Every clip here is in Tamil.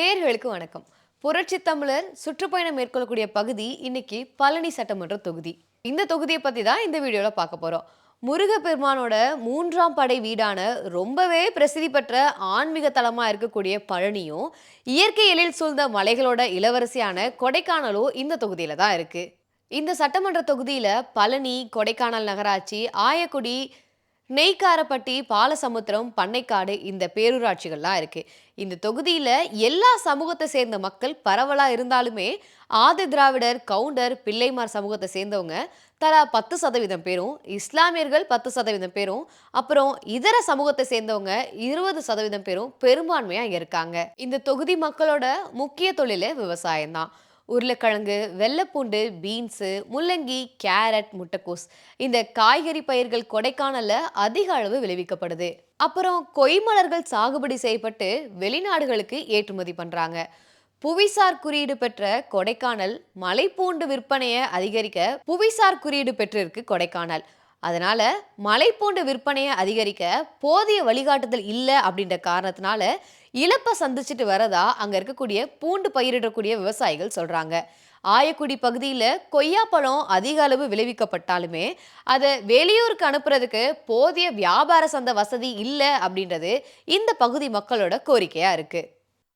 நேர்களுக்கு வணக்கம். புரட்சி தமிழர் சுற்றுப்பயணம் மேற்கொள்ளக்கூடிய பகுதி இன்னைக்கு பழனி சட்டமன்ற தொகுதி. இந்த தொகுதியை பத்தி தான் இந்த வீடியோல பார்க்க போறோம். முருகப்பெருமானோட மூன்றாம் படை வீடான ரொம்பவே பிரசித்தி பெற்ற ஆன்மீக தலமா இருக்கக்கூடிய பழனியும் இயற்கை எழில் சூழ்ந்த மலைகளோட இளவரசியான கொடைக்கானலும் இந்த தொகுதியில தான் இருக்கு. இந்த சட்டமன்ற தொகுதியில பழனி கொடைக்கானல் நகராட்சி ஆயக்குடி நெய்க்காரப்பட்டி பாலசமுத்திரம் பண்ணைக்காடு இந்த பேரூராட்சிகள்லாம் இருக்கு. இந்த தொகுதியில் எல்லா சமூகத்தை சேர்ந்த மக்கள் பரவலாக இருந்தாலுமே ஆதி திராவிடர் கவுண்டர் பிள்ளைமார் சமூகத்தை சேர்ந்தவங்க தலா பத்து சதவீதம் பேரும் இஸ்லாமியர்கள் பத்து சதவீதம் பேரும் அப்புறம் இதர சமூகத்தை சேர்ந்தவங்க இருபது சதவீதம் பேரும் பெரும்பான்மையாக இருக்காங்க. இந்த தொகுதி மக்களோட முக்கிய தொழிலே விவசாயம்தான். உருளைக்கிழங்கு வெள்ளைப்பூண்டு பீன்ஸு முள்ளங்கி கேரட் முட்டைக்கோஸ். இந்த காய்கறி பயிர்கள் கொடைக்கானலில் அதிக அளவு விளைவிக்கப்படுது. அப்புறம் கொய்மலர்கள் சாகுபடி செய்யப்பட்டு வெளிநாடுகளுக்கு ஏற்றுமதி பண்ணுறாங்க புவிசார் குறியீடு பெற்ற கொடைக்கானல் மலைப்பூண்டு விற்பனையை அதிகரிக்க புவிசார் குறியீடு பெற்றிருக்கு கொடைக்கானல். அதனால் மலை போன்ற விற்பனையை அதிகரிக்க போதிய வழிகாட்டுதல் இல்லை அப்படின்ற காரணத்தினால இழப்பை சந்திச்சுட்டு வரதா அங்கே இருக்கக்கூடிய பூண்டு பயிரிடக்கூடிய விவசாயிகள் சொல்கிறாங்க ஆயக்குடி பகுதியில் கொய்யாப்பழம் அதிக அளவு விளைவிக்கப்பட்டாலுமே அதை வெளியூருக்கு அனுப்புறதுக்கு போதிய வியாபார சந்தை வசதி இல்லை அப்படின்றது இந்த பகுதி மக்களோட கோரிக்கையாக இருக்குது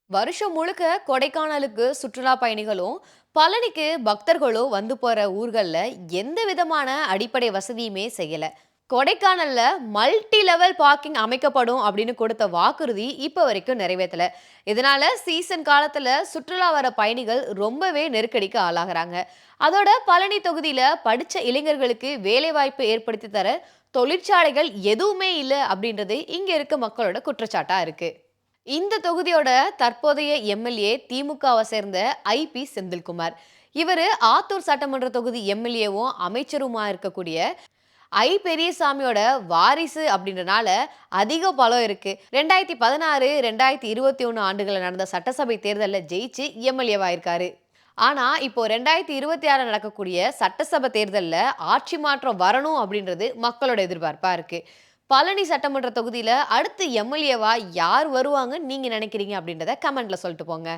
வருஷம் முழுக்க கொடைக்கானலுக்கு சுற்றுலா பயணிகளும் பழனிக்கு பக்தர்களோ வந்து போற ஊர்களில் எந்த விதமான அடிப்படை வசதியுமே செய்யல. கொடைக்கானல்ல மல்டி லெவல் பார்க்கிங் அமைக்கப்படும் அப்படின்னு கொடுத்த வாக்குறுதி இப்போ வரைக்கும் நிறைவேற்றல இதனால சீசன் காலத்துல சுற்றுலா வர பயணிகள் ரொம்பவே நெருக்கடிக்கு ஆளாகிறாங்க. அதோட பழனி தொகுதியில படிச்ச இளைஞர்களுக்கு வேலை வாய்ப்பு ஏற்படுத்தி தர தொழிற்சாலைகள் எதுவுமே இல்லை அப்படின்றது இங்க இருக்க மக்களோட குற்றச்சாட்டா இருக்கு. இந்த தொகுதியோட தற்போதைய எம்எல்ஏ திமுகவை சேர்ந்த ஐ பி செந்தில்குமார். இவர் ஆத்தூர் சட்டமன்ற தொகுதி எம்எல்ஏவும் அமைச்சருமா இருக்கக்கூடிய ஐ பெரியசாமியோட வாரிசு அப்படின்றனால அதிக பலம் இருக்கு. ரெண்டாயிரத்தி பதினாறு ரெண்டாயிரத்தி இருபத்தி ஒன்று ஆண்டுகளில் நடந்த சட்டசபை தேர்தலில் ஜெயிச்சு எம்எல்ஏவாயிருக்காரு ஆனா இப்போ ரெண்டாயிரத்தி இருபத்தி ஆறு நடக்கக்கூடிய சட்டசபை தேர்தலில் ஆட்சி மாற்றம் வரணும் அப்படின்றது மக்களோட எதிர்பார்ப்பா இருக்கு. பழனி சட்டமன்ற தொகுதியில் அடுத்து எம்எல்ஏவா யார் வருவாங்கன்னு நீங்கள் நினைக்கிறீங்க அப்படின்றத கமெண்ட்டில் சொல்லிட்டு போங்க.